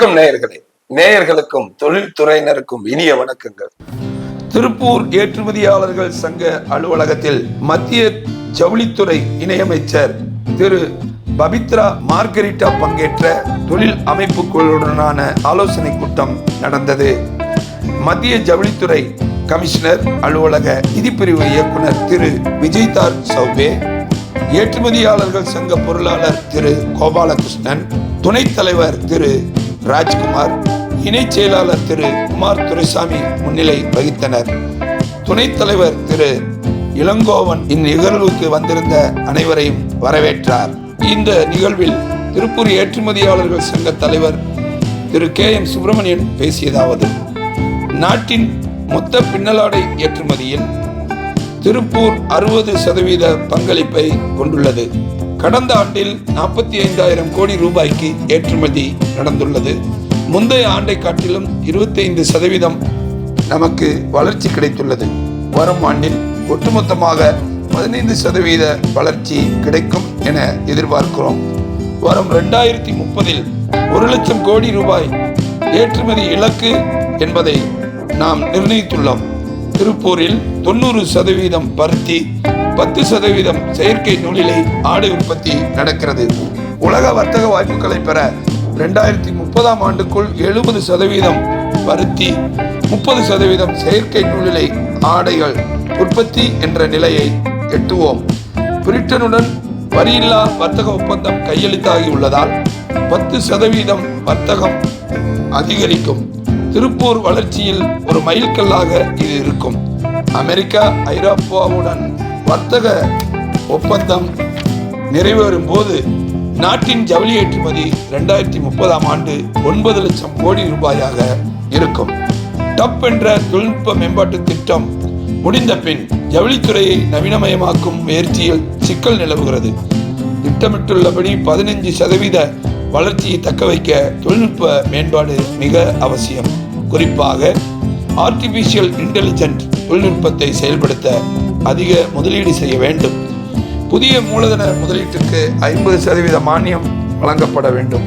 வணக்கம் நேயர்களே. நேயர்களுக்கும் தொழில்துறையினருக்கும் இனிய வணக்கங்கள். திருப்பூர் ஏற்றுமதியாளர்கள் சங்க அலுவலகத்தில் மத்திய ஜவுளித்துறை இணையமைச்சர் திரு. பபித்ரா மார்கரிட்டா பங்கேற்ற தொழில் அமைப்புகளுடனான ஆலோசனை கூட்டம் நடந்தது. மத்திய ஜவுளித்துறை கமிஷனர் அலுவலக நிதிப்பிரிவு இயக்குனர் திரு. விஜய்தார் சௌபே ஏற்றுமதியாளர்கள் சங்க பொருளாளர் திரு. கோபாலகிருஷ்ணன் துணைத் தலைவர் திரு. ராஜ்குமார் இணைச் செயலாளர் திரு குமார் துரைசாமி முன்னிலை வகித்தனர். துணைத் தலைவர் திரு இளங்கோவன் இந்நிகழ்வுக்கு வந்திருந்த அனைவரையும் வரவேற்றார். இந்த நிகழ்வில் திருப்பூர் ஏற்றுமதியாளர்கள் சங்க தலைவர் திரு கே எம் சுப்பிரமணியன் பேசியதாவது நாட்டின் மொத்த பின்னலாடை ஏற்றுமதியில் திருப்பூர் அறுபது சதவீத பங்களிப்பை கொண்டுள்ளது. கடந்த ஆண்டில் நாற்பத்தி ஐந்தாயிரம் கோடி ரூபாய்க்கு ஏற்றுமதி நடந்துள்ளது. முந்தைய ஆண்டை காட்டிலும் இருபத்தைந்து சதவீதம் நமக்கு வளர்ச்சி கிடைத்துள்ளது. வரும் ஆண்டில் ஒட்டுமொத்தமாக பதினைந்து சதவீத வளர்ச்சி கிடைக்கும் என எதிர்பார்க்கிறோம். வரும் ரெண்டாயிரத்தி முப்பதில் ஒரு லட்சம் கோடி ரூபாய் ஏற்றுமதி இலக்கு என்பதை நாம் நிர்ணயித்துள்ளோம். திருப்பூரில் தொண்ணூறு சதவீதம் பருத்தி பத்து சதவீதம் செயற்கை நூலிலை ஆடை உற்பத்தி நடக்கிறது. உலக வர்த்தக வாய்ப்புகளை பெற ரெண்டாயிரத்தி முப்பதாம் ஆண்டுக்குள் எழுபது சதவீதம் பருத்தி முப்பது சதவீதம் செயற்கை நூலிலை ஆடைகள் உற்பத்தி என்ற நிலையை எட்டுவோம். பிரிட்டனுடன் வரியில்லா வர்த்தக ஒப்பந்தம் கையெழுத்தாகி உள்ளதால் பத்து சதவீதம் வர்த்தகம் அதிகரிக்கும். திருப்பூர் வளர்ச்சியில் ஒரு மைல்கல்லாக இது இருக்கும். அமெரிக்கா ஐரோப்பாவுடன் வர்த்தக ஒப்பந்தம் நிறைவேறும் போது நாட்டின் ஜவுளி ஏற்றுமதி ரெண்டாயிரத்தி முப்பதாம் ஆண்டு ஒன்பது லட்சம் கோடி ரூபாயாக இருக்கும். டப் என்ற தொழில்நுட்ப மேம்பாட்டு திட்டம் முடிந்த பின் ஜவுளித்துறையை நவீனமயமாக்கும் முயற்சியில் சிக்கல் நிலவுகிறது. திட்டமிட்டுள்ளபடி பதினைஞ்சு சதவீத வளர்ச்சியை தக்கவைக்க தொழில்நுட்ப மேம்பாடு மிக அவசியம். குறிப்பாக ஆர்டிபிஷியல் இன்டெலிஜென்ட் தொழில்நுட்பத்தை செயல்படுத்த அதிக முதலீடு செய்ய வேண்டும். புதிய மூலதன முதலீட்டுக்கு ஐம்பது சதவீத மானியம் வழங்கப்பட வேண்டும்.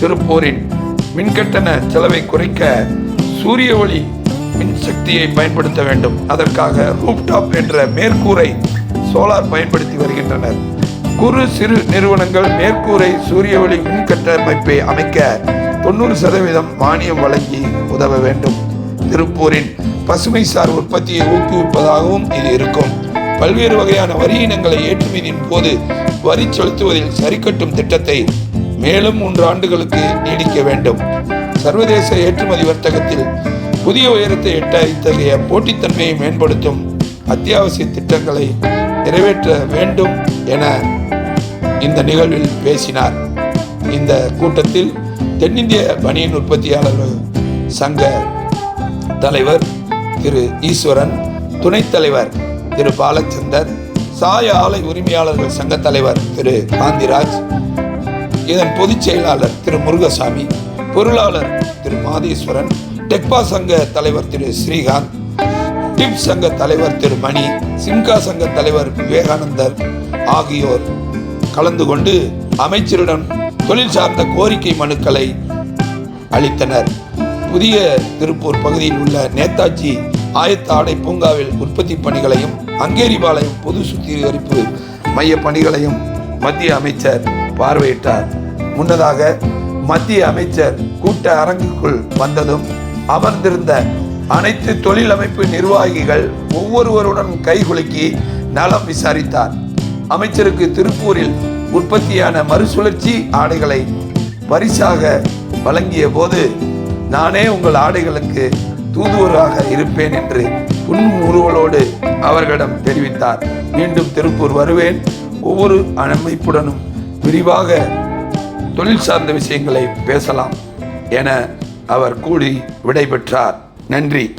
திருப்பூரின் மின்கட்டண செலவை குறைக்க சூரிய ஒளி மின்சக்தியை பயன்படுத்த வேண்டும். அதற்காக ரூப்டாப் என்ற மேற்கூரை சோலார் பயன்படுத்தி வருகின்றனர். குறு சிறு நிறுவனங்கள் மேற்கூரை சூரிய ஒளி மின்கட்டமைப்பை அமைக்க தொண்ணூறு சதவீதம் மானியம் வழங்கி உதவ வேண்டும். திருப்பூரின் பசுமைசார் உற்பத்தியை ஊக்குவிப்பதாகவும் இது இருக்கும். பல்வேறு வகையான வரி இனங்களை ஏற்றுமதியின் போது வரி செலுத்துவதில் சரிக்கட்டும் திட்டத்தை மேலும் மூன்று ஆண்டுகளுக்கு நீடிக்க வேண்டும். சர்வதேச ஏற்றுமதி வர்த்தகத்தில் புதிய உயரத்தை எட்ட இத்தகைய போட்டித்தன்மையை மேம்படுத்தும் அத்தியாவசிய திட்டங்களை நிறைவேற்ற வேண்டும் என இந்த நிகழ்வில் பேசினார். இந்த கூட்டத்தில் தென்னிந்திய பனியன் உற்பத்தியாளர்கள் சங்க தலைவர் திரு ஈஸ்வரன் துணைத் தலைவர் திரு பாலச்சந்தர் சாய ஆலை உரிமையாளர்கள் சங்க தலைவர் திரு காந்திராஜ் இதன் பொதுச் செயலாளர் திரு முருகசாமி பொருளாளர் திரு மாதேஸ்வரன் டெக்பா சங்க தலைவர் திரு ஸ்ரீகாந்த் டிப் சங்க தலைவர் திரு மணி சிம்கா சங்க தலைவர் விவேகானந்தர் ஆகியோர் கலந்து கொண்டு அமைச்சரிடம் தொழில் சார்ந்த கோரிக்கை மனுக்களை அளித்தனர். புதிய திருப்பூர் பகுதியில் உள்ள நேதாஜி ஆயத்த ஆடை பூங்காவில் உற்பத்தி பணிகளையும் அங்கேரிபாளையம் பொது சுத்திகரிப்பு மைய பணிகளையும் மத்திய அமைச்சர் பார்வையிட்டார். முன்னதாக மத்திய அமைச்சர் கூட்ட அரங்குக்குள் வந்ததும் அமர்ந்திருந்த அனைத்து தொழில் அமைப்பு நிர்வாகிகள் ஒவ்வொருவருடன் கைகுலுக்கி நலம் விசாரித்தார். அமைச்சருக்கு திருப்பூரில் உற்பத்தியான மறுசுழற்சி ஆடைகளை பரிசாக வழங்கிய போது நானே உங்கள் ஆடைகளுக்கு தூதுவராக இருப்பேன் என்று புன்முறுவலோடு அவர்களிடம் தெரிவித்தார். மீண்டும் திருப்பூர் வருவேன். ஒவ்வொரு அமைப்புடனும் விரிவாக தொழில் சார்ந்த விஷயங்களை பேசலாம் என அவர் கூடி விடைபெற்றார். நன்றி.